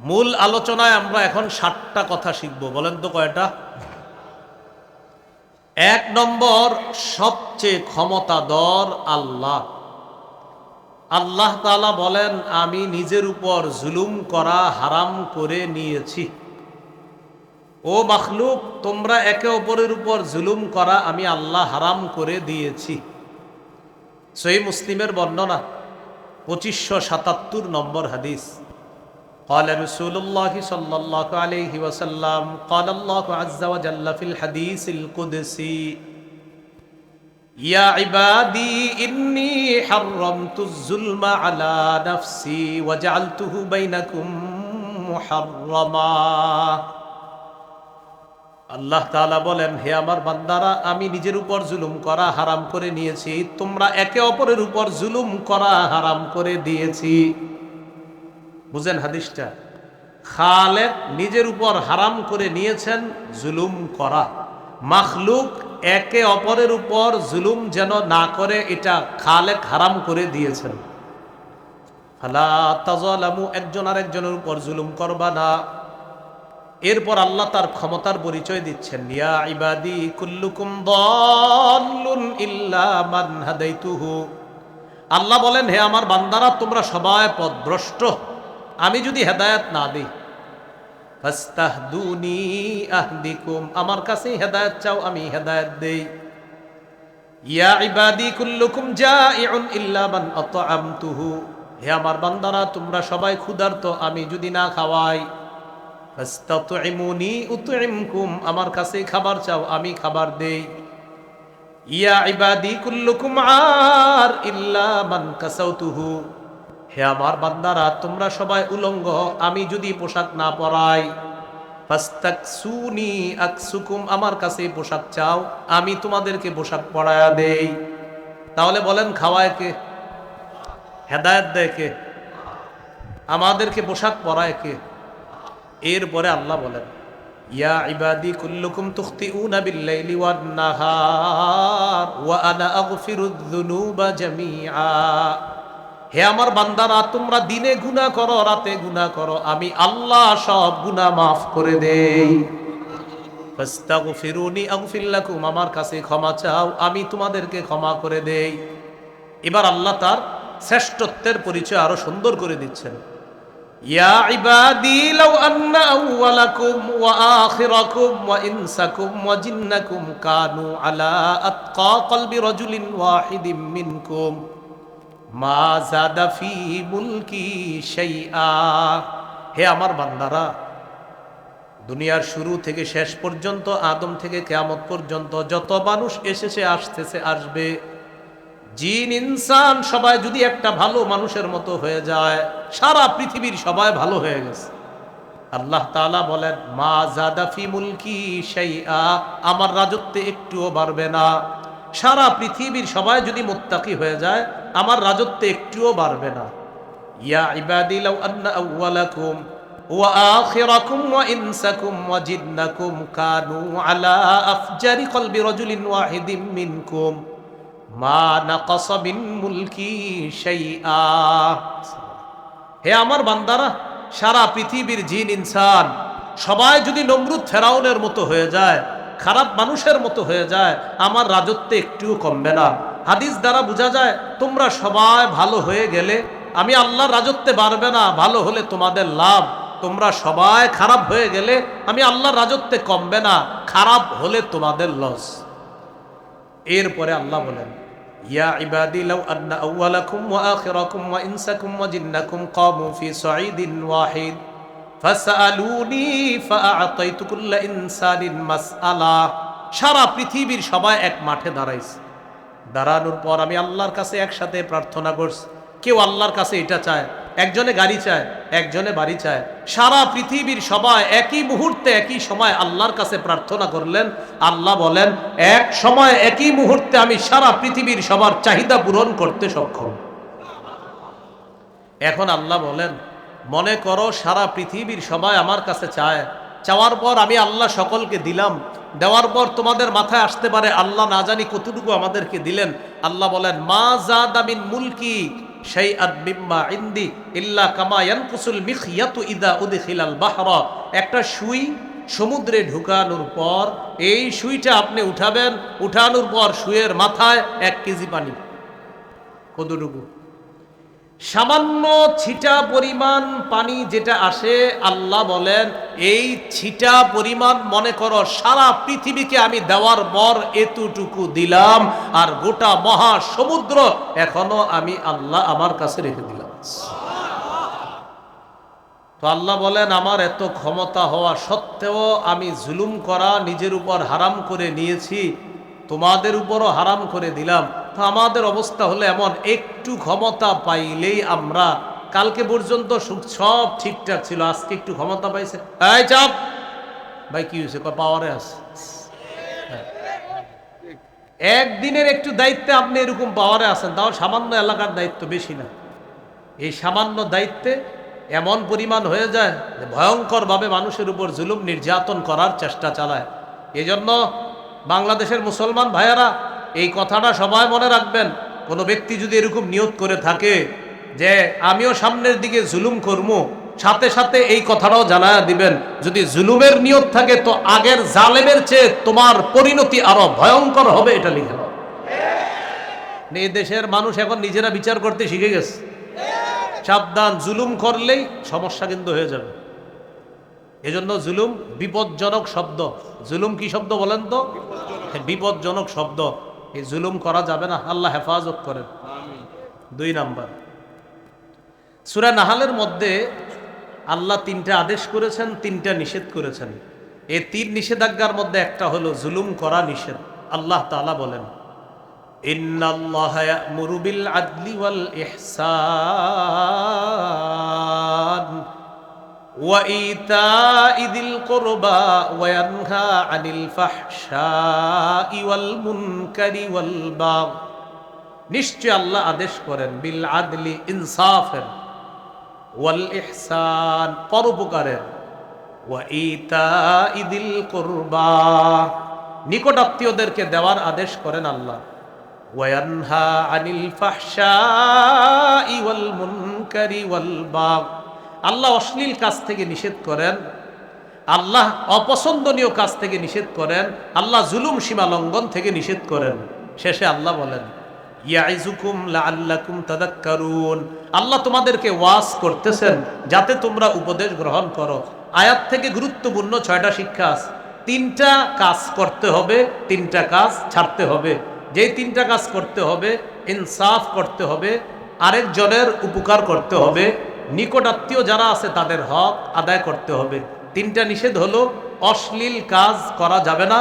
মূল আলোচনায় আমরা এখন ষাটটা কথা শিখব। বলেন তো কয়টা? এক নম্বর, সবচেয়ে ক্ষমতাধর আল্লাহ। আল্লাহ তাআলা বলেন, আমি নিজের উপর জুলুম করা হারাম করে নিয়েছি। ও মাখলুক, তোমরা একে অপরের উপর জুলুম করা আমি আল্লাহ হারাম করে দিয়েছি। সই মুসলিমের বর্ণনা, পঁচিশশো সাতাত্তর নম্বর হাদিস। قال رسول الله صلى الله عليه وسلم قال الله عز وجل في الحديث القدسي يا عبادي إني حرمت الظلم على نفسي وجعلته بينكم محرما আল্লাহ তাআলা বলেন হে আমার বান্দারা আমি নিজের উপর জুলুম করা হারাম করে নিয়েছি তোমরা একে অপরের উপর জুলুম করা হারাম করে দিয়েছি বুঝেন হাদিসটা? খালেক নিজের উপর হারাম করে নিয়েছেন, জুলুম করা। মাখলুক একে অপরের উপর জুলুম যেন না করে, এটা খালেক হারাম করে দিয়েছেন। একজন আর একজনের উপর জুলুম করবা না। এরপর আল্লাহ তার ক্ষমতার পরিচয় দিচ্ছেন। ইবাদি ইল্লা মান আল্লাহ বলেন, হে আমার বান্দারা, তোমরা সবাই পদভ্রষ্ট। আমি যদি হেদায়েত না দিই আমার কাছেই হেদায়েত চাও, আমি হেদায়েত দেই। ইয়া আমার সবাই আমি যদি না খাওয়াই, ফাস্তাতইমুনি উতইমকুম, আমার কাছে খাবার চাও, আমি খাবার দেই। ইয়া ইবাদি কুল্লুকুম আর ইল্লা মান কাসাউতুহু হে আমার বান্দারা, তোমরা সবাই উলঙ্গ, আমি যদি পোশাক না পরাই, ফাস্তাকসুনি আকসুকুম, আমার কাছে পোশাক চাও, আমি তোমাদেরকে পোশাক পরায়া দেই। তাহলে বলেন, খাওয়ায় কে? হেদায়েত দেয় কে? আমাদেরকে পোশাক পরায় কে? এরপরে আল্লাহ বলেন, ইয়া ইবাদি কুল্লুকুম তুখতিউনা বিল্লাইলি ওয়ান নাহার, ওয়া আনা আগফিরুদ যুনুবা জামিআ। হে আমার বান্দারা, তোমরা দিনে গুণা করো, রাতে গুণা করো। আমি আল্লাহ সব গুণা মাফ করে দেই। আমার কাছে ক্ষমা চাও, আমি তোমাদেরকে ক্ষমা করে দেই। এবার আল্লাহ তার শ্রেষ্ঠত্বের পরিচয় আরও সুন্দর করে দিচ্ছেন। ইয়া ইনসাকুম কানু আলা কলবি মিনকুম। মুলকি হে আমার বান্দারা, দুনিয়ার শুরু থেকে শেষ পর্যন্ত, আদম থেকে কেয়ামত পর্যন্ত যত মানুষ এসেছে, আসতেছে, আসবে, জিন, ইনসান সবাই যদি একটা ভালো মানুষের মতো হয়ে যায়, সারা পৃথিবীর সবাই ভালো হয়ে গেছে। আল্লাহ তালা বলেন, মা জাদাফি মুলকি সেই আমার রাজত্বে একটুও বাড়বে না। সারা পৃথিবীর সবাই যদি মোত্তাকি হয়ে যায় আমার রাজত্বে একটুও বাড়বে না। ইয়া ইবাদি লাউ আন্না আউওয়ালাকুম ওয়া আখিরাকুম ওয়া ইনসাকুম ওয়া জিন্নাকুম কানু আলা আফজারি কলবি রাজুলিন ওয়াহিদিম মিনকুম মা নাকাস মিন মুলকি শাইআ। হে আমার বান্দারা, সারা পৃথিবীর জিন ইনসান, সবাই যদি নমরুদ ফেরাউনের মতো হয়ে যায়, খারাপ মানুষের মতো হয়ে যায়, আমার রাজত্বে একটুও কমবে না। হাদিস দ্বারা বোঝা যায়, তোমরা সবাই ভালো হয়ে গেলে, আমি আল্লাহর রাজত্বে বাড়বে না, ভালো হলে তোমাদের লাভ। তোমরা সবাই খারাপ হয়ে গেলে, আমি আল্লাহর রাজত্বে কমবে না, খারাপ হলে তোমাদের লস। এরপরে আল্লাহ বলেন সারা পৃথিবীর সবাই এক মাঠে দাঁড়াইছে। দাঁড়ানোর পর আমি আল্লাহর কাছে একসাথে প্রার্থনা করছি। কেউ আল্লাহর কাছে এটা চায়, একজনে গাড়ি চায়, একজনে বাড়ি চায়। সারা পৃথিবীর সবাই একই মুহূর্তে একই সময় আল্লাহর কাছে প্রার্থনা করলেন। আল্লাহ বলেন, এক সময় একই মুহূর্তে আমি সারা পৃথিবীর সবার চাহিদা পূরণ করতে সক্ষম। এখন আল্লাহ বলেন, মনে করো সারা পৃথিবীর সবাই আমার কাছে চায় চাওয়ার পর আমি আল্লাহ সকলকে দিলাম। দেওয়ার পর তোমাদের মাথায় আসতে পারে, আল্লাহ না জানি কতটুকু আমাদেরকে দিলেন। আল্লাহ বলেন, মা জাদামিন মুলকি শাইআন মিম্মা ইন্দি ইল্লা কামা ইয়ানকুসুল মিখয়াতু ইদা উদখিলাল বাহরা। একটা সুই সমুদ্রে ঢুকানোর পর, এই সুইটা আপনি উঠাবেন। উঠানোর পর সুয়ের মাথায় এক কেজি পানি। কতটুকু? সামান্য ছিটা পরিমাণ পানি যেটা আসে, আল্লাহ বলেন, এই ছিটা পরিমাণ মনে করো সারা পৃথিবীকে আমি দেওয়ার পর এতটুকু দিলাম আর গোটা মহা সমুদ্র এখনও আমি আল্লাহ আমার কাছে রেখে দিলাম। তো আল্লাহ বলেন, আমার এত ক্ষমতা হওয়া সত্ত্বেও আমি জুলুম করা নিজের উপর হারাম করে নিয়েছি, তোমাদের উপরও হারাম করে দিলাম। তো আমাদের অবস্থা হলে এমন, একটু ক্ষমতা পাইলেই আমরা, কালকে পর্যন্ত সুখ সব ঠিকঠাক ছিল, আজকে একটু ক্ষমতা পাইছে। এই চাপ! ভাই, কি হয়েছে? পাওয়ারে আছে। একদিনের একটু দায়িত্বে আপনি এরকম পাওয়ারে আছেন, তাও সামান্য এলাকার দায়িত্ব বেশি না। এই সামান্য দায়িত্বে এমন পরিমাণ হয়ে যায় যে ভয়ঙ্করভাবে মানুষের উপর জুলুম নির্যাতন করার চেষ্টা চালায়। এজন্য বাংলাদেশের মুসলমান ভাইয়ারা এই কথাটা সবাই মনে রাখবেন। কোনো ব্যক্তি যদি এরকম নিয়ত করে থাকে যে আমিও সামনের দিকে জুলুম করব। সাথে সাথে এই কথাটাও জানা দিবেন। যদি জুলুমের নিয়ত থাকে তো আগের জালেমের চেয়ে তোমার পরিণতি আরও ভয়ঙ্কর হবে এটা লিখে নাও। এই দেশের মানুষ এখন নিজেরা বিচার করতে শিখে গেছে। সাবধান জুলুম করলেই সমস্যা কিন্তু হয়ে যাবে। এজন্য জুলুম বিপজ্জনক শব্দ। জুলুম কি শব্দ বলেন তো? হ্যাঁ, বিপজ্জনক শব্দ। এই জুলুম করা যাবে না আল্লাহ হেফাজত করেন। দুই নাম্বার সুরা নাহালের মধ্যে আল্লাহ তিনটা আদেশ করেছেন তিনটা নিষেধ করেছেন। এই তিন নিষেধাজ্ঞার মধ্যে একটা হলো জুলুম করা নিষেধ আল্লাহ তাআলা বলেন إن وإيتاء ذي القربى وينهى عن الفحشاء والمنكر والبغي নিশ্চয় আল্লাহ আদেশ করেন বিল আদলি ইনসাফের ওয়াল ইহসান পরোপকারের ওয়া ইতাই দিল কুরবা নিকট আত্মীয়দেরকে দেওয়ার আদেশ করেন আল্লাহ ওয়ানহা আনিল ফাহশাই ওয়াল মুনকারি ওয়াল বাগ আল্লাহ অশ্লীল কাজ থেকে নিষেধ করেন, আল্লাহ অপছন্দনীয় কাজ থেকে নিষেধ করেন, আল্লাহ জুলুম সীমা লঙ্ঘন থেকে নিষেধ করেন। শেষে আল্লাহ বলেন ইয়াইজুকুম লাআল্লাকুম তাদাক্কারুন। আল্লাহ তোমাদেরকে ওয়াজ করতেছেন যাতে তোমরা উপদেশ গ্রহণ করো। আয়াত থেকে গুরুত্বপূর্ণ ছয়টা শিক্ষা তিনটা কাজ করতে হবে, তিনটা কাজ ছাড়তে হবে। যে তিনটা কাজ করতে হবে, ইনসাফ করতে হবে, আরেকজনের উপকার করতে হবে। নিকটাত্মীয় যারা আছে তাদের হক আদায় করতে হবে। তিনটা নিষেধ হলো, অশ্লীল কাজ করা যাবে না,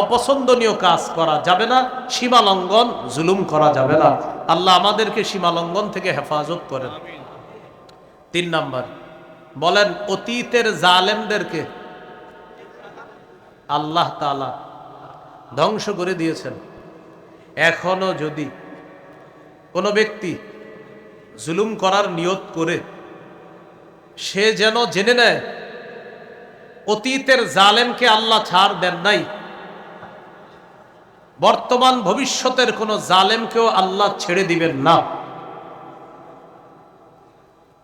অপছন্দনীয় কাজ করা যাবে না, সীমা লঙ্ঘন, জুলুম করা যাবে না। আল্লাহ আমাদেরকে সীমা লঙ্ঘন থেকে হেফাজত করেন। তিন নাম্বার, বলেন অতীতের জালেমদেরকে আল্লাহ তালা ধ্বংস করে দিয়েছেন। এখনও যদি কোনো ব্যক্তি জুলুম করার নিয়ত করে সে যেন জেনে নেয়, অতীতের জালেমকে আল্লাহ ছাড় দেন নাই। বর্তমান ভবিষ্যতের কোন জালেমকেও আল্লাহ ছেড়ে দিবেন না।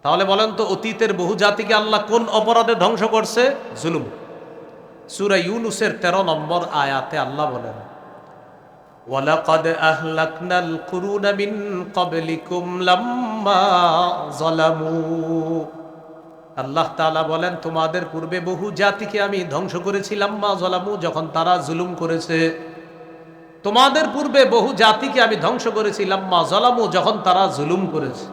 তাহলে বলেন তো, অতীতের বহু জাতিকে আল্লাহ কোন অপরাধে ধ্বংস করছে? জুলুম। সুরা ইউনুসের তেরো নম্বর আয়াতে আল্লাহ বলেন, ওয়ালাকাদ আহলাকনাল কুরুনা মিন ক্বাবলিকুম লাম্মা আল্লাহ তাআলা বলেন, তোমাদের পূর্বে বহু জাতিকে আমি ধ্বংস করেছিলাম, মা জলামু যখন তারা জুলুম করেছে। তোমাদের পূর্বে বহু জাতিকে আমি ধ্বংস করেছিলাম, মা জলামু যখন তারা জুলুম করেছে।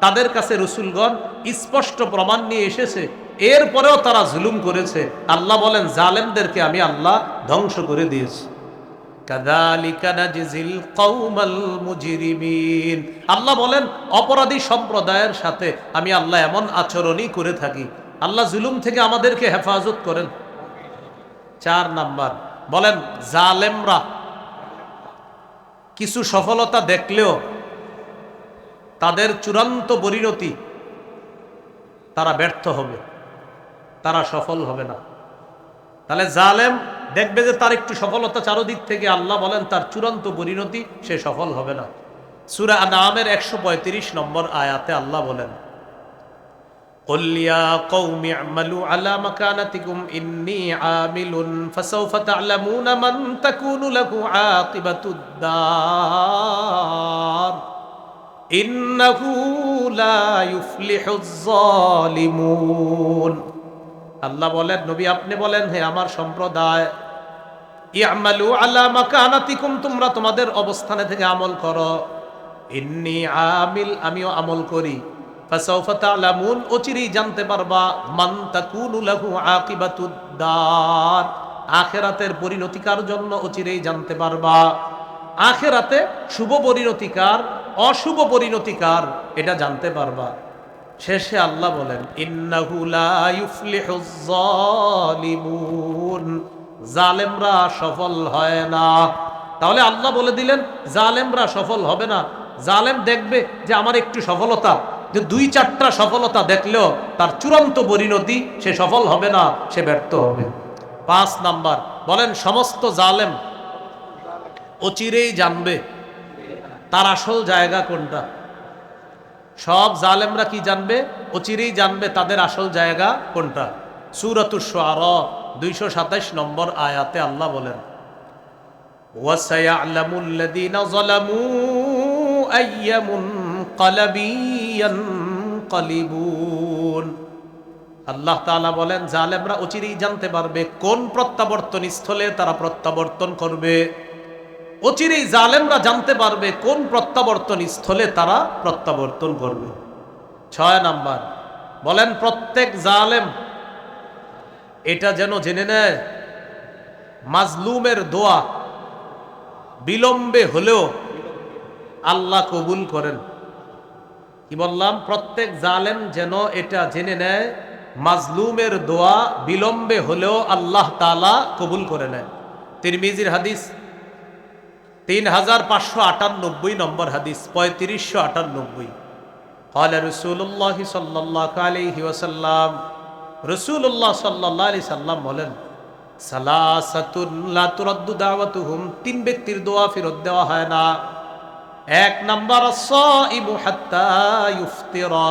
তাদের কাছে রসুলগণ স্পষ্ট প্রমাণ নিয়ে এসেছে, এরপরেও তারা জুলুম করেছে। আল্লাহ বলেন, জালেমদেরকে আমি আল্লাহ ধ্বংস করে দিয়েছি। আল্লাহ বলেন, অপরাধী সম্প্রদায়ের সাথে আমি আল্লাহ এমন আচরণই করে থাকি। আল্লাহ জুলুম থেকে আমাদেরকে হেফাজত করেন। চার নাম্বার, বলেন, জালেমরা কিছু সফলতা দেখলেও তাদের চূড়ান্ত পরিণতি তারা ব্যর্থ হবে, তারা সফল হবে না। তাহলে জালেম দেখবে যে তার একটু সফলতা চারোদিক থেকে আল্লাহ বলেন, তার চূড়ান্ত পরিণতি সে সফল হবে না। সুরা নামের একশো পঁয়ত্রিশ নম্বর আয়াতে আল্লাহ বলেন কল্লিয়া আমিলুন লাহু লা ইউফলিহুজ জালিমুন আল্লাহ বলেন, নবী আপনি বলেন, হে আমার সম্প্রদায়, ইয়ামালু আলা মাকানাতিকুম, তোমরা তোমাদের অবস্থানে থেকে আমল করো। ইন্নি আমিল, আমিও আমল করি। ফাসাউফা তা'লামুন অচিরেই জানতে পারবা, মান তাকুনু লাহু আকিবাতুদ দার। আখিরাতের পরিণতিকার জন্য অচিরেই জানতে পারবা। আখিরাতে শুভ পরিণতিকার, অশুভ পরিণতিকার, এটা জানতে পারবা। শেষে আল্লাহ বলেন জালেমরা সফল হয় না। তাহলে আল্লাহ বলে দিলেন, জালেমরা সফল হবে না। জালেম দেখবে যে আমার একটু সফলতা, যে দুই চারটা সফলতা দেখলেও তার চূড়ান্ত পরিণতি সে সফল হবে না, সে ব্যর্থ হবে। পাঁচ নাম্বার, বলেন, সমস্ত জালেম অচিরেই জানবে তার আসল জায়গা কোনটা? সব জালেমরা কি জানবে? অচিরেই জানবে তাদের আসল জায়গা কোনটা। সুরত সোয়ার দুইশো সাতাইশ নম্বর আয়াতে আল্লাহ বলেন আল্লাহ তালা বলেন, জালেমরা অচিরেই জানতে পারবে কোন প্রত্যাবর্তন স্থলে তারা প্রত্যাবর্তন করবে। অচিরেই জালেমরা জানতে পারবে কোন প্রত্যাবর্তন স্থলে তারা প্রত্যাবর্তন করবে। ছয় নাম্বার, বলেন প্রত্যেক জালেম এটা যেন জেনে নেয়, মাজলুমের দোয়া বিলম্বে হলেও আল্লাহ কবুল করেন। কি বললাম? প্রত্যেক জালেম যেন এটা জেনে নেয়, মাজলুমের দোয়া বিলম্বে হলেও আল্লাহ তালা কবুল করে নেয়। তিরমিজির হাদিস তিন হাজার পাঁচশো আটানব্বই নম্বর হাদিস পঁয়ত্রিশশো আটানব্বই قال رسول الله صلى الله عليه وسلم رسول الله صلى الله عليه وسلم বলেন সালাসাতুন লা তুরাদ্দু দাওয়াতুহুম তিন ব্যক্তির দোয়া ফেরত দেওয়া হয় না এক নাম্বার সাইমু হাত্তা ইফতিরা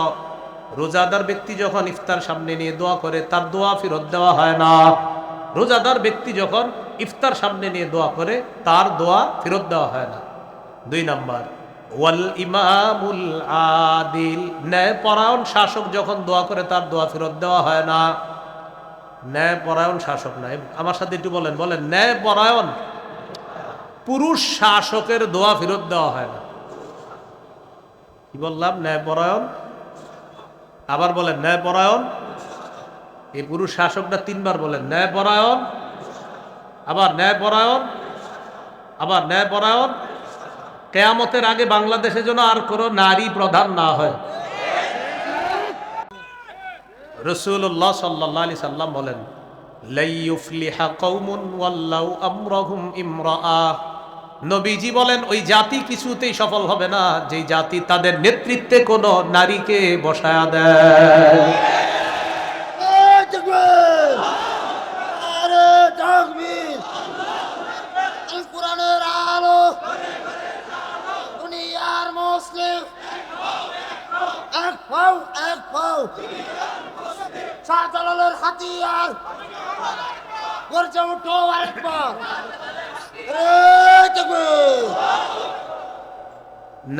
রোজাদার ব্যক্তি যখন ইফতার সামনে নিয়ে দোয়া করে তার দোয়া ফেরত দেওয়া হয় না রোজাদার ব্যক্তি যখন ইফতার সামনে নিয়ে দোয়া করে, তার দোয়া ফেরত দেওয়া হয় না। দুই নাম্বার, ওয়াল ইমামুল আদিল। ন্যায় পরায়ণ শাসক যখন দোয়া করে, তার দোয়া ফেরত দেওয়া হয় না। ন্যায় পরায়ণ শাসক নাই। আমার সাথে একটু বলেন বলেন ন্যায় পরায়ণ পুরুষ শাসকের দোয়া ফেরত দেওয়া হয় না। কি বললাম? ন্যায় পরায়ণ আবার বলেন ন্যায় পরায়ণ এই পুরুষ শাসকটা তিনবার বলেন ন্যায় পরায়ণ আবার ন্যায় পরায়ণ আবার ন্যায় পরায়ণ কেয়ামতের আগে বাংলাদেশে যেন আর কোনো নারী প্রধান না হয়। রসুল্লাহ সাল্লাহ আলি সাল্লাম বলেন নবীজি বলেন, ওই জাতি কিছুতেই সফল হবে না, যেই জাতি তাদের নেতৃত্বে কোনো নারীকে বসায়া দেয় এই তাকবীর! আরে তাকবীর! আল কোরআনের আলো দুনিয়ার মুসলিম এক পাও হাতিয়ার। উঠো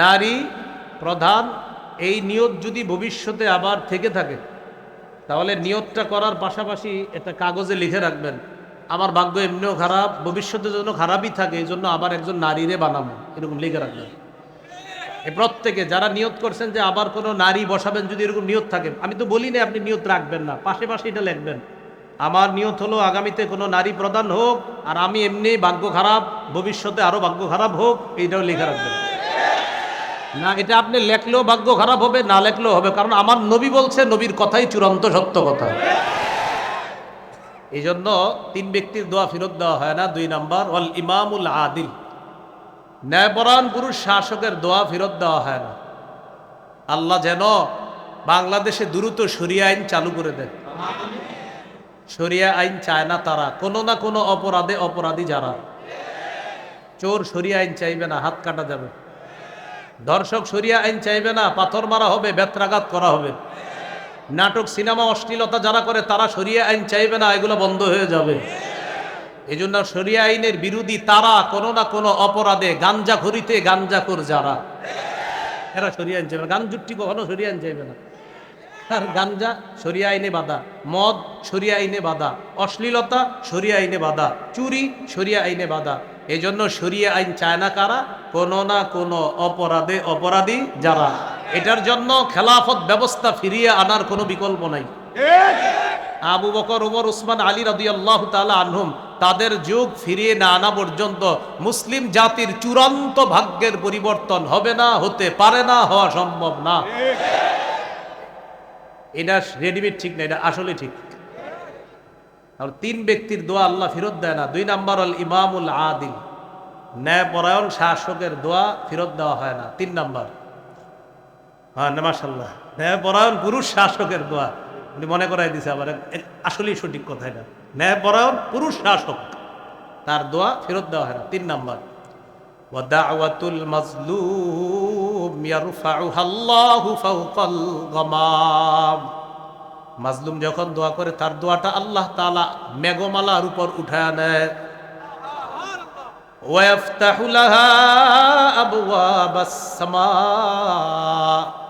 নারী প্রধান, এই নিয়ত যদি ভবিষ্যতে আবার থেকে থাকে, তাহলে নিয়তটা করার পাশাপাশি একটা কাগজে লিখে রাখবেন, আমার ভাগ্য এমনিও খারাপ, ভবিষ্যতের জন্য খারাপই থাকে এই জন্য আবার একজন নারীরে বানাবো। এরকম লিখে রাখবেন। এ প্রত্যেকে যারা নিয়ত করছেন যে আবার কোনো নারী বসাবেন যদি এরকম নিয়ত থাকে, আমি তো বলি না আপনি নিয়ত রাখবেন না, পাশে পাশে এটা লিখবেন। আমার নিয়ত হলো আগামীতে কোনো নারী প্রধান হোক, আর আমি এমনি ভাগ্য খারাপ, ভবিষ্যতে আরও ভাগ্য খারাপ হোক, এইটাও লিখে রাখবেন। না, এটা আপনি লেখলেও ভাগ্য খারাপ হবে, না লেখলেও হবে, কারণ আমার নবী বলছে, নবীর কথাই চূড়ান্ত সত্য কথা। এই জন্য তিন ব্যক্তির দোয়া ফেরত দেওয়া হয় না, দুই নাম্বার অল ইমামুল আদিল। ন্যায়পরায়ণ পুরুষ শাসকের দোয়া ফেরত দেওয়া হয় না। আল্লাহ যেন বাংলাদেশে দ্রুত সরিয়া আইন চালু করে দেন। সরিয়া আইন চায় না তারা, কোনো না কোনো অপরাধে অপরাধী যারা। চোর সরিয়া আইন চাইবে না, হাত কাটা যাবে। দর্শক সরিয়া আইন চাইবে না, পাথর মারা হবে, বেত্রাঘাত করা হবে। নাটক, সিনেমা অশ্লীলতা যারা করে, তারা শরিয়া আইন চাইবে না, এগুলো বন্ধ হয়ে যাবে। এই জন্য শরিয়া আইনের বিরোধী তারা কোনো না কোনো অপরাধে গাঞ্জা খরিতে গাঞ্জাখোর যারা। এরা শরিয়া আইন চাইবে না। গাঞ্জুট্টি কখনো সরিয়ে আইন চাইবে না। আর গাঞ্জা শরিয়া আইনে বাধা। মদ সরিয়া আইনে বাধা। অশ্লীলতা সরিয়া আইনে বাধা। চুরি সরিয়া আইনে বাধা। এই জন্য শরিয়া আইন চায় না কারা? কোনো না কোনো অপরাধে অপরাধী যারা। এটার জন্য খেলাফত ব্যবস্থা ফিরিয়ে আনার কোনো বিকল্প নাই। আবু বকর ওমর উসমান আলী রাদিয়াল্লাহু তাআলা আনহুম তাদের যুগ ফিরিয়ে না আনা পর্যন্ত মুসলিম জাতির চূড়ান্ত ভাগ্যের পরিবর্তন হবে না, হতে পারে না, হওয়া সম্ভব না। এটা রেডিমেড ঠিক না, এটা আসলে ঠিক। আর তিন ব্যক্তির দোয়া আল্লাহ ফেরত দেয় না। দুই নাম্বার হল ইমামুল আদিল। ন্যায়পরায়ণ শাসকের দোয়া ফেরত দেওয়া হয় না। তিন নাম্বার। হ্যাঁ মাসাল্লাহ ন্যায়পরায়ণ পুরুষ শাসকের দোয়া। উনি মনে করাই দিছে আবার, আসলেই সঠিক কথা এটা। ন্যায়পরায়ণ পুরুষ শাসক। তার দোয়া ফেরত দেওয়া হয় না। তিন নম্বর। ওয়াদাওয়াতুল মাজলুম ইয়ারফাউহা আল্লাহু ফাওকাল গামাম। মাজলুম যখন দোয়া করে, তার দোয়াটা আল্লাহ তালা মেঘমালার উপর উঠায় নেয়।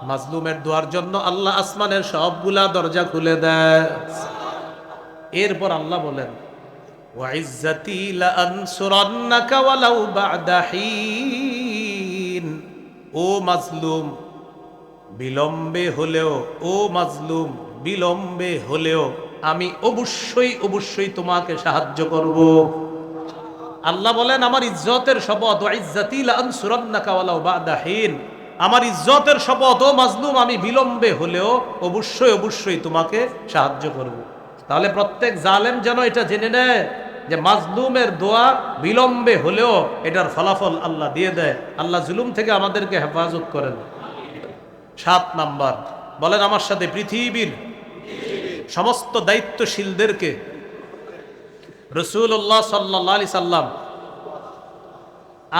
মাজলুমের দোয়ার জন্য আল্লাহ আসমানের সবগুলা দরজা খুলে দেয়। এরপর আল্লাহ বলেন ও মাজলুম, বিলম্বে হলেও, ও মাজলুম, বিলম্বে হলেও আমি অবশ্যই অবশ্যই তোমাকে সাহায্য করব। আল্লাহ বলেন, আমার ইজ্জতের শপথ আমার ইজ্জতের শপথ, ও মাজলুম, আমি বিলম্বে হলেও অবশ্যই অবশ্যই তোমাকে সাহায্য করব। তাহলে প্রত্যেক জালেম যেন এটা জেনে নেয় যে মাজলুমের দোয়া বিলম্বে হলেও এটার ফলাফল আল্লাহ দিয়ে দেয়। আল্লাহ জুলুম থেকে আমাদেরকে হেফাজত করেন। সাত নাম্বার, বলেন আমার সাথে পৃথিবীর সমস্ত দায়িত্বশীলদেরকে রসুল্লাহ সাল্লাহ আলি সাল্লাম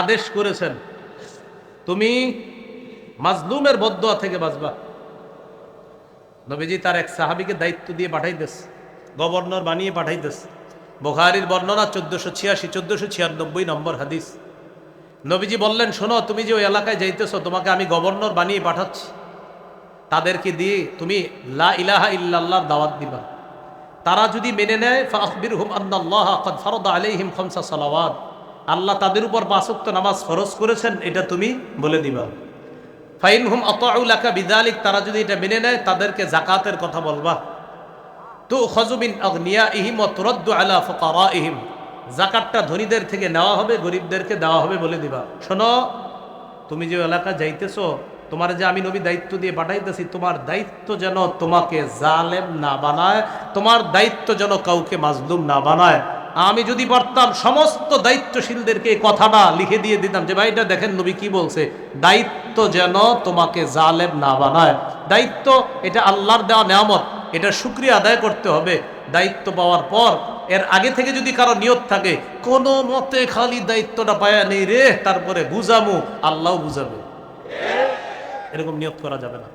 আদেশ করেছেন, তুমি মাজলুমের বদুয়া থেকে বাঁচবা। নবীজি তার এক সাহাবিকে দায়িত্ব দিয়ে পাঠাইতেস গভর্নর বানিয়ে পাঠাইতেছে। বোখারির বর্ণনা চোদ্দশো ছিয়াশি, চোদ্দশো ছিয়ানব্বই নম্বর হাদিস। নবীজি বললেন, শোনো, তুমি যে ওই এলাকায় যাইতেছো, তোমাকে আমি গভর্নর বানিয়ে পাঠাচ্ছি। তাদেরকে দিয়ে তুমি লা ইলাহা ইল্লাল্লাহর দাওয়াত দিবা। তারা যদি মেনে নেয় হুম আল্লাহ তাদের উপর পাঁচক্ত নামাজ ফরজ করেছেন, এটা তুমি বলে দিবা। ফাইন হুম অতউলাকা বিদালিক, তারা যদি এটা মেনে নেয়, তাদেরকে জাকাতের কথা বলবা। তো খজুবিন অগ্নিয়া ইহিম ও তুরদ্দু আলা ফকারা ইহিম জাকাতটা ধনীদের থেকে নেওয়া হবে, গরিবদেরকে দেওয়া হবে বলে দিবা। শোনো, তুমি যে এলাকা যাইতেছো, তোমার যে আমি নবী দায়িত্ব দিয়ে পাঠাইতেছি, তোমার দায়িত্ব যেন তোমাকে জালেম না বানায়, তোমার দায়িত্ব যেন কাউকে মাজলুম না বানায়। আমি যদি পারতাম, সমস্ত দায়িত্বশীলদেরকে এই কথাটা লিখে দিয়ে দিতাম যে, ভাই, এটা দেখেন নবী কি বলছে, দায়িত্ব যেন তোমাকে জালেম না বানায়। দায়িত্ব, এটা আল্লাহর দেওয়া নেয়ামত। এটা শুক্রিয়া আদায় করতে হবে, দায়িত্ব পাওয়ার পর। এর আগে থেকে যদি কারও নিয়ত থাকে, কোনো মতে খালি দায়িত্বটা পায়া নেই রে, তারপরে বুঝামু, আল্লাহ বুঝাবে। এরকম নিয়ত করা যাবে না।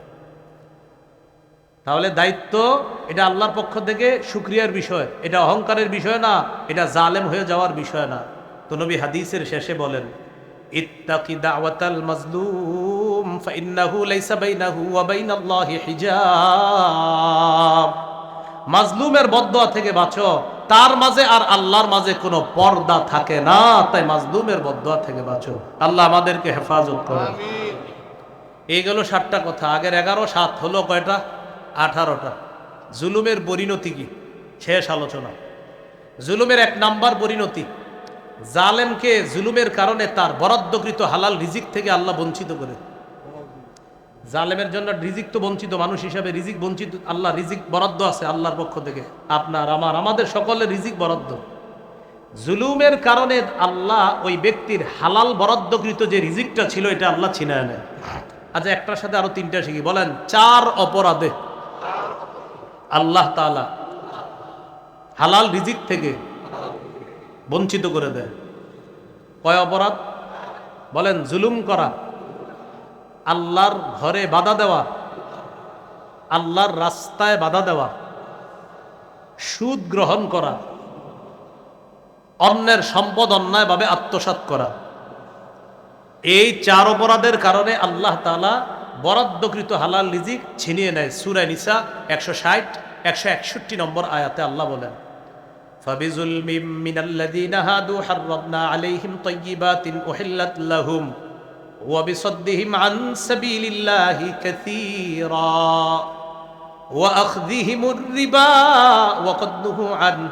তাহলে দায়িত্ব, এটা আল্লাহর পক্ষ থেকে শুক্রিয়ার বিষয়। এটা অহংকারের বিষয় না, এটা জালেম হয়ে যাওয়ার বিষয় না। তো নবী হাদিসের শেষে বলেন ইত্তাকি দাওয়াতাল মাজলুম ফাইন্নাহু লাইসা বাইনাহু ওয়া বাইনাল্লাহি হিজাব। মাজলুমের বদদোয়া থেকে বাঁচো তার মাঝে আর আল্লাহর মাঝে কোনো পর্দা থাকে না তাই মাজলুমের বদদোয়া থেকে বাঁচো। আল্লাহ আমাদেরকে হেফাজত করেন। এই গেল সাতটা কথা। আগের এগারো সাত হলো কয়টা? আঠারোটা। জুলুমের পরিণতি কি? শেষ আলোচনা। জুলুমের এক নাম্বার পরিণতি। জালেমকে জুলুমের কারণে তার বরাদ্দকৃত হালাল রিজিক থেকে আল্লাহ বঞ্চিত করে। জালেমের জন্য রিজিক তো বঞ্চিত, মানুষ হিসাবে রিজিক বঞ্চিত, আল্লাহ রিজিক বরাদ্দ আছে আল্লাহর পক্ষ থেকে। আপনার, আমার, আমাদের সকলের রিজিক বরাদ্দ। জুলুমের কারণে আল্লাহ ওই ব্যক্তির হালাল বরাদ্দকৃত যে রিজিকটা ছিল, এটা আল্লাহ ছিনায় নেয়। আচ্ছা একটার সাথে আরও তিনটা শিখি। বলেন, চার অপরাধে আল্লাহ তাআলা হালাল রিজিক থেকে বঞ্চিত করে দেয়। কয় অপরাধ? বলেন, জুলুম করা। আল্লাহর ঘরে বাধা দেওয়া। আল্লাহর রাস্তায় বাধা দেওয়া। সুদ গ্রহণ করা। অন্যের সম্পদ অন্যায়ভাবে আত্মসাৎ করা। এই চার অপরাধের কারণে আল্লাহ তালা বরাদ্দকৃত হালাল রিজিক ছিনিয়ে নেয়। সুরা নিসা একশো ষাট, একশো একষট্টি নম্বর আয়াতে আল্লাহ বলেন فبظلم من الذين هادوا حرمنا عليهم طيبات أحلت لهم وبصدهم عن سبيل الله كثيرا وأخذهم الربا وقد نهوا عنه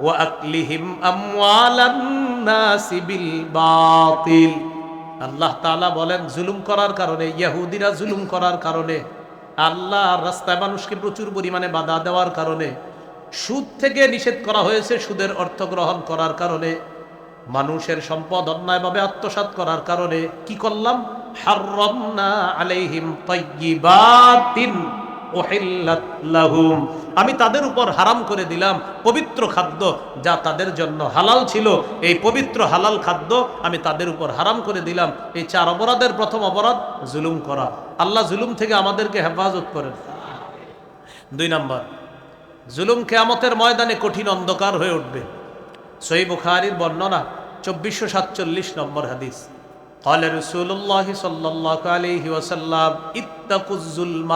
وأكلهم أموال الناس بالباطل আল্লাহ তালা বলেন জুলুম করার কারণে ইয়াহুদিরা জুলুম করার কারণে আল্লাহ রাস্তায় মানুষকে প্রচুর পরিমাণে বাধা দেওয়ার কারণে সুদ থেকে নিষেধ করা হয়েছে সুদের অর্থ গ্রহণ করার কারণে, মানুষের সম্পদ অন্যায়ভাবে আত্মসাৎ করার কারণে কি করলাম? আমি তাদের উপর হারাম করে দিলাম পবিত্র খাদ্য যা তাদের জন্য হালাল ছিল। এই পবিত্র হালাল খাদ্য আমি তাদের উপর হারাম করে দিলাম। এই চার অপরাধের প্রথম অপরাধ জুলুম করা। আল্লাহ জুলুম থেকে আমাদেরকে হেফাজত করেন। দুই নাম্বার জুলুম কেয়ামতের ময়দানে কঠিন অন্ধকার হয়ে উঠবে সই বুখারির বর্ণনা চব্বিশশো সাতচল্লিশ নম্বর হাদিস قال رسول الله صلى الله عليه وسلم اتقوا الظلم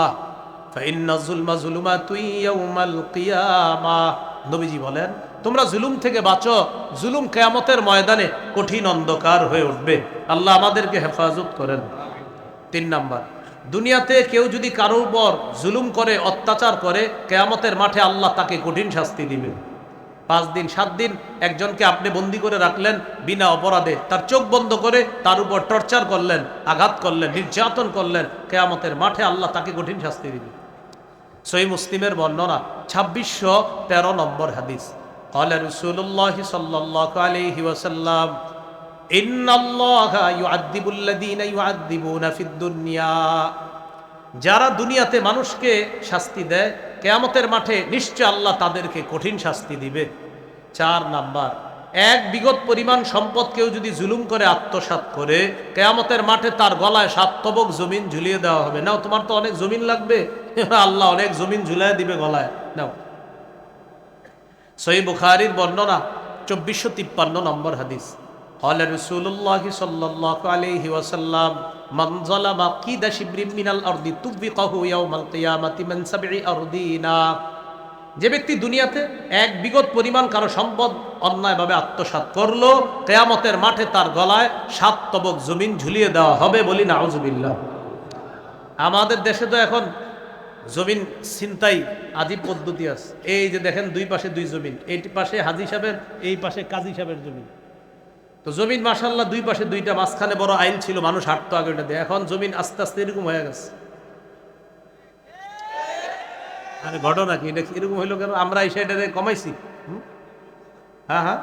فإن الظلم ظلمات يوم القيامة নবীজি বলেন তোমরা জুলুম থেকে বাঁচো জুলুম কেয়ামতের ময়দানে কঠিন অন্ধকার হয়ে উঠবে আল্লাহ আমাদেরকে হেফাজত করেন তিন নাম্বার দুনিয়াতে কেউ যদি কারোর উপর জুলুম করে অত্যাচার করে কেয়ামতের মাঠে আল্লাহ তাকে কঠিন শাস্তি দিবে পাঁচ দিন সাত দিন একজনকে আপনি বন্দি করে রাখলেন বিনা অপরাধে তার চোখ বন্ধ করে তার উপর টর্চার করলেন আঘাত করলেন নির্যাতন করলেন কেয়ামতের মাঠে আল্লাহ তাকে কঠিন শাস্তি দিবে সই মুসলিমের বর্ণনা ছাব্বিশশো তেরো নম্বর হাদিস قال رسول الله صلى الله عليه وسلم যারা দুনিয়াতে মানুষকে শাস্তি দেয়, কেয়ামতের মাঠে নিশ্চয় আল্লাহ তাদেরকে কঠিন শাস্তি দিবে। চার নাম্বার, এক বিগত পরিমাণ সম্পদ কেউ যদি জুলুম করে, আত্মসাৎ করে, কেয়ামতের মাঠে তার গলায় সাতবক জমিন ঝুলিয়ে দেওয়া হবে। নাও, তোমার তো অনেক জমিন লাগবে। আল্লাহ অনেক জমিন ঝুলিয়ে দিবে গলায়। নাও। সই বুখারির বর্ণনা, চব্বিশশো তিপ্পান্ন নম্বর হাদিস। قال رسول الله صلى الله عليه وسلم من ظلم قيد شبر من الأرض تبقه يوم القيامة من سبع أرضينا যে ব্যক্তি দুনিয়াতে এক বিগত পরিমাণ কারো সম্পদ অন্যায়ভাবে আত্মসাৎ করলো কেয়ামতের মাঠে তার গলায় সাত তবক জমিন ঝুলিয়ে দেওয়া হবে বলি নাউজুবিল্লাহ আমাদের দেশে তো এখন জমিন ছিনতাই আদি পদ্ধতি আছে এই যে দেখেন দুই পাশে দুই জমিন এই পাশে হাজি সাহেবের এই পাশে কাজী সাহেবের জমিন তো জমিন মাসাল্লাহ দুই পাশে দুইটা মাঝখানে বড় আইল ছিল, মানুষ হাঁটতো আগে ওটা দিয়ে। এখন জমিন আস্তে আস্তে এরকম হয়ে গেছে। আরে ঘটনা কি? এটা এরকম হইল কেন? আমরা এই সাইডে কমাইছি? হ্যাঁ হ্যাঁ।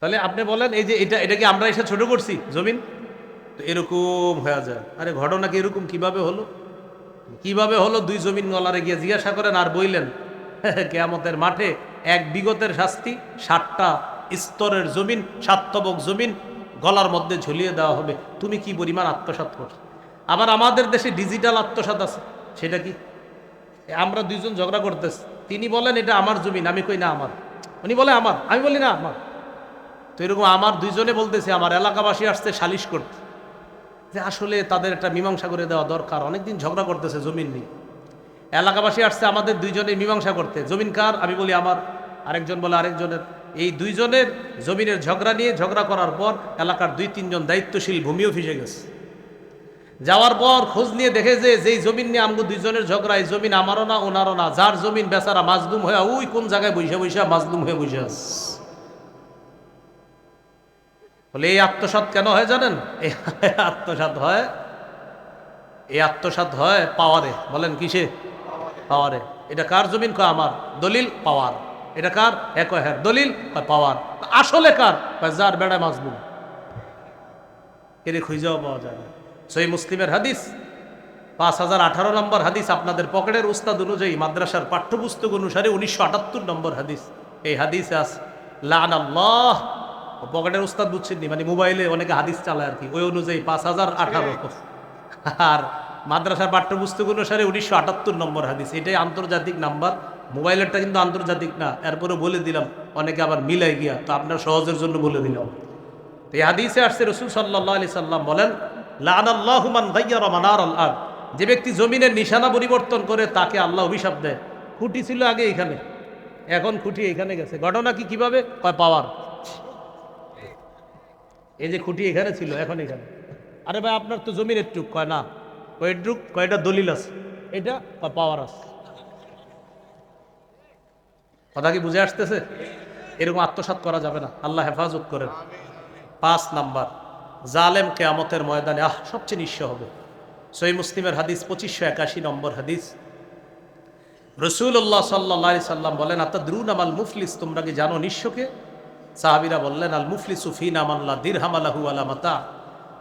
তাহলে আপনি বলেন, এই যে এটা এটা কি আমরা এসে ছোট করছি জমিন? তো এরকম হয়ে যায়। আরে ঘটনা কি এরকম? কীভাবে হলো? কীভাবে হলো? দুই জমিন গলারে গিয়ে জিজ্ঞাসা করেন আর বইলেন। কেয়ামতের মাঠে এক বিগতের শাস্তি ষাটটা স্তরের জমিন সাতবক জমিন গলার মধ্যে ঝুলিয়ে দেওয়া হবে। তুমি কি পরিমাণ আত্মসাৎ করছ? আবার আমাদের দেশে ডিজিটাল আত্মসাৎ আছে। সেটা কি? আমরা দুইজন ঝগড়া করতেছি। তিনি বলেন, এটা আমার জমিন। আমি কই, না, আমার। উনি বলে, আমার। আমি বলি, না, আমার। তো এরকম আমার দুইজনে বলতেছে, আমার এলাকাবাসী আসছে সালিশ করতে। যে আসলে তাদের একটা মীমাংসা করে দেওয়া দরকার। অনেকদিন ঝগড়া করতেছে জমিন নিয়ে। এলাকাবাসী আসছে, আমাদের দুইজনের মীমাংসা করতে। জমিন কার? আমি বলি আমার। আরেকজন বলে আরেকজনের। এই দুইজনের জমিনের ঝগড়া নিয়ে ঝগড়া করার পর এলাকার দুই তিনজন দায়িত্বশীল ভূমি অফিসে গেছে। যাওয়ার পর খোঁজ নিয়ে দেখে যে যেই জমিন নিয়ে আমগো দুইজনের ঝগড়া, এই জমিন আমারও না, ওনারও না। যার জমিন বেচারা মাজলুম হয়ে ওই কোন জায়গায় বৈশা বৈশা মাজলুম হয়ে বসে আছে? বলে, এই আত্মসাত কেন হয় জানেন? আত্মসাত হয় এই আত্মসাত হয় পাওয়ারে। বলেন, কিসে? পাওয়ারে। এটা কার জমিন? কয় আমার। দলিল পাওয়ার। এটা কার? এক হ্যাঁ। দলিল কয় পাওয়ার। আসলে কার? কয় যার বেড়ায় মাজলুম এর খুঁজেও পাওয়া যায় না। সই মুসলিমের হাদিস। পাঁচ হাজার আঠারো নম্বর হাদিস আপনাদের পকেটের উস্তাদ অনুযায়ী মাদ্রাসার পাঠ্যপুস্তক অনুসারে উনিশশো আটাত্তর নম্বর হাদিস। এই হাদিস আস লান আল্লাহ পকেটের উস্তাদ বুঝছেন নি, মানে মোবাইলে অনেকে হাদিস চালায় আর কি। ওই অনুযায়ী পাঁচ হাজার আঠারো। আর মাদ্রাসার পাঠ্যপুস্তক অনুসারে উনিশশো আটাত্তর নম্বর হাদিস। এটাই আন্তর্জাতিক নাম্বার। মোবাইলেরটা কিন্তু আন্তর্জাতিক না। এরপরে বলে দিলাম, অনেকে আবার মিলাই গিয়া, তো আপনার সহজের জন্য বলে দিলাম। তো এই হাদিসে আসছে রসুল সাল্লাহ আলি সাল্লাম বলেন আল্লাহ যে ব্যক্তি জমিনের নিশানা পরিবর্তন করে তাকে আল্লাহ অভিশাপ দেয়। খুঁটি ছিল আগে এখানে, এখন খুঁটি এখানে গেছে। ঘটনা কি কীভাবে? কয়, পাওয়ার। এই যে খুঁটি এখানে ছিল, এখন এখানে। আরে ভাই, আপনার তো জমির টুক, কয়, না। কয়েকটুক কয়টা দলিল আছে? এটা পাওয়ার আছে। কথা কি বুঝে আসতেছে? এরকম আত্মসাৎ করা যাবে না। আল্লাহ হেফাজত করেন। পাঁচ নাম্বার জালেম কেয়ামতের ময়দানে আহ সবচেয়ে নিঃস্ব হবে। সই মুসলিমের হাদিস পঁচিশশো একাশি নম্বর হাদিস। রসুল্লাহ সাল্লা সাল্লাম বলেন আত্মা দ্রুন আমাল মুফলিস তোমরা কি জানো নিঃস্বকে? সাহাবিরা বললেন আল মুফলিস উফিন আমাল্লা দিরহামালাহু আলামাতা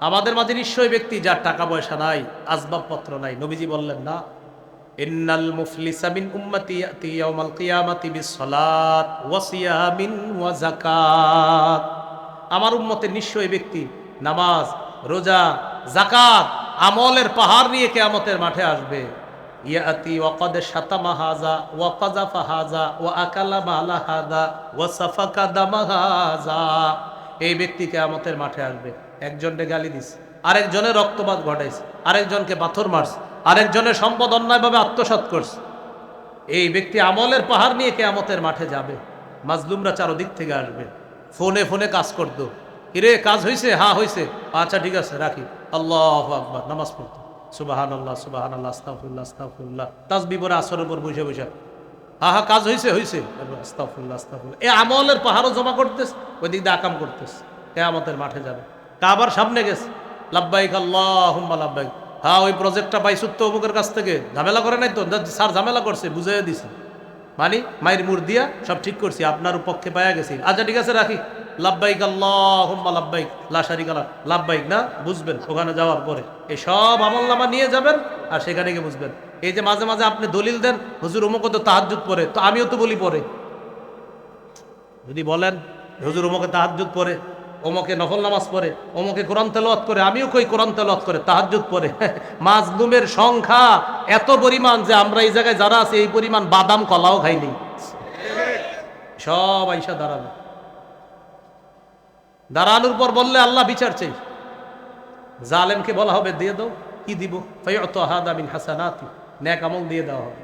আমাদের মাঝে নিশ্চয় ব্যক্তি যার টাকা পয়সা নাই আসবাবপত্র নাই। নবীজি বললেন, না। ইন্নাল মুফলিসা মিন উম্মতি ইয়াতি ইয়াউমাল কিয়ামাতি বিসসালাত ওয়া ওয়া যাকাত। আমার উম্মতের নিশ্চয় ব্যক্তি নামাজ, রোজা জাকাত আমলের পাহাড় নিয়ে কেয়ামতের মাঠে আসবে। ইয়াতি ওয়াকাদ শাতামা হাজা ওয়া কাযাফা হাজা, ওয়া আকালা মালা হাদা ওয়া সাফাকা দামা হাজা। এই ব্যক্তি কেয়ামতের মাঠে আসবে। একজনকে গালি দিছে আরেকজনের রক্তপাত ঘটাইছে আরেকজনকে পাথর মারছে আরেকজনের সম্পদ অন্যায়ভাবে আত্মসাৎ করছে এই ব্যক্তি আমলের পাহাড় নিয়ে কেয়ামতের মাঠে যাবে, মাজলুমরা চারোদিক থেকে আসবে, ফোনে ফোনে কাজ করতো। কিরে, কাজ হয়েছে হ্যাঁ হয়েছে আচ্ছা ঠিক আছে, রাখি। আল্লাহ আকবার, নামাজ পড়তো। সুবাহান আল্লাহ সুবাহান আল্লাহ আস্তাফুল্লাহ আস্তাফুল্লাহ তাজবি পরে আসরের উপর বসে বসে। হা হা, কাজ হয়েছে হয়েছে আস্তাফুল্লাহ আস্তাফুল্লাহ এ আমলের পাহাড়ও জমা করতেস ওই দিক দিয়ে আকাম করতেস কেয়ামতের মাঠে যাবে। কাবার সামনে গেছে। লাব্বাইক আল্লাহ লাব্বাইক। হ্যাঁ ওই প্রজেক্টটা পাইছুত তো অমুকের কাছ থেকে। ঝামেলা করে নাই তো? স্যার ঝামেলা করছে বুঝাই দিছে। মানে মায়ের মুর দিয়া সব ঠিক করছি, আপনার পক্ষে পায়া গেছি। আচ্ছা ঠিক আছে, রাখি। লাভবাইক আল্লাহ লাভবাইক লাশারি গালা লাভবাইক না, বুঝবেন, ওখানে যাওয়ার পরে। এই সব আমল নামা নিয়ে যাবেন আর সেখানে গিয়ে বুঝবেন। এই যে মাঝে মাঝে আপনি দলিল দেন, হুজুর অমুক তো তাহাজুত পরে তো আমিও তো বলি পরে যদি বলেন, হুজুর অমুকে তাহাজুত পরে ওমকে নফল নামাজ পড়ে ওমকে কোরআন তেলাওয়াত করে, আমিও কই কোরআন তেলাওয়াত করে, তাহাজ্জুদ পড়ে। মাজলুমের সংখ্যা এত পরিমাণ যে আমরা এই জায়গায় যারা আছে, এই পরিমাণ বাদাম কলাও খাইনি সব আইসা দাঁড়াবে। দাঁড়ানোর পর বললে, আল্লাহ বিচার চাই। জালেমকে বলা হবে, দিয়ে দাও, কি দিব? ফয়ত হাদামিন হাসানাতি, ন্যাক আমল দিয়ে দেওয়া হবে।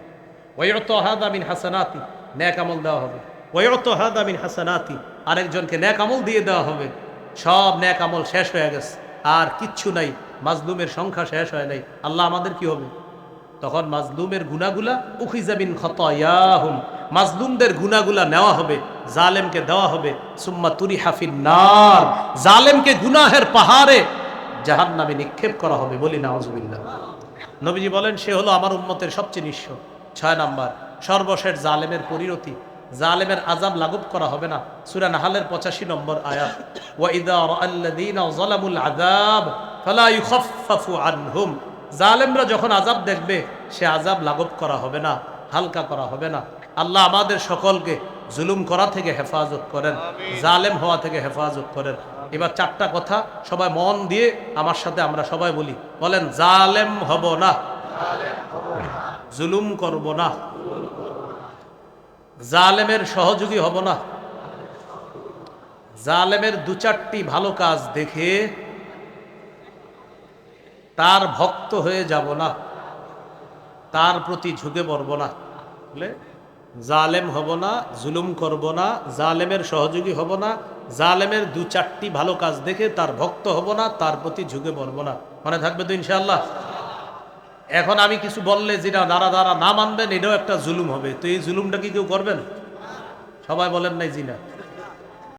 ওয়ত হাদামিন হাসানাতি, ন্যাক আমল দেওয়া হবে। ওয়ত হাদামিন হাসানাতি, আরেকজনকে ন্যাক আমল দিয়ে দেওয়া হবে। সব ন্যাক আমল শেষ হয়ে গেছে। আর কিচ্ছু নাই। মাজলুমের সংখ্যা শেষ হয় নাই। আল্লাহ আমাদের কি হবে? তখন মাজলুমের গুনাগুলা উখিজাবিন খতায়াহুম। মাজলুমদের গুনাগুলা নেওয়া হবে। জালেমকে দেওয়া হবে। সুম্মা তুরি হাফিন নার। জালেমকে গুনাহের পাহাড়ে জাহান নামে নিক্ষেপ করা হবে বলি নাউজুবিল্লাহ। নবীজি বলেন, সে হলো আমার উম্মতের সবচেয়ে নিঃস্ব। ছয় নাম্বার, সর্বশেষ জালেমের পরিণতি। জালেমের আজাব লাগুব করা হবে না। সূরা নাহালের পঁচাশি নম্বর আয়াত। ইউখাফফাফু আনহুম। জালেমরা যখন আজাব দেখবে সে আজাব লাঘব করা হবে না হালকা করা হবে না। আল্লাহ আমাদের সকলকে জুলুম করা থেকে হেফাজত করেন জালেম হওয়া থেকে হেফাজত করেন। এবার চারটা কথা সবাই মন দিয়ে আমার সাথে আমরা সবাই বলি। বলেন জালেম হব না। জুলুম করব না। জালেমের সহযোগী হব না। জালেমের দু চারটি ভালো কাজ দেখে তার ভক্ত হয়ে যাব না। তার প্রতি ঝুঁকে পড়ব না। জালেম হব না, জুলুম করব না, জালেমের সহযোগী হব না, জালেমের দু চারটি ভালো কাজ দেখে তার ভক্ত হব না, তার প্রতি ঝুঁকে পড়ব না। মনে থাকবে তো ইনশাল্লাহ এখন আমি কিছু বললে যেটা দ্বারা দ্বারা না মানবেন, এটাও একটা জুলুম হবে। তো এই জুলুমটা কি কেউ করবেন? সবাই বলেন নাই জিনা।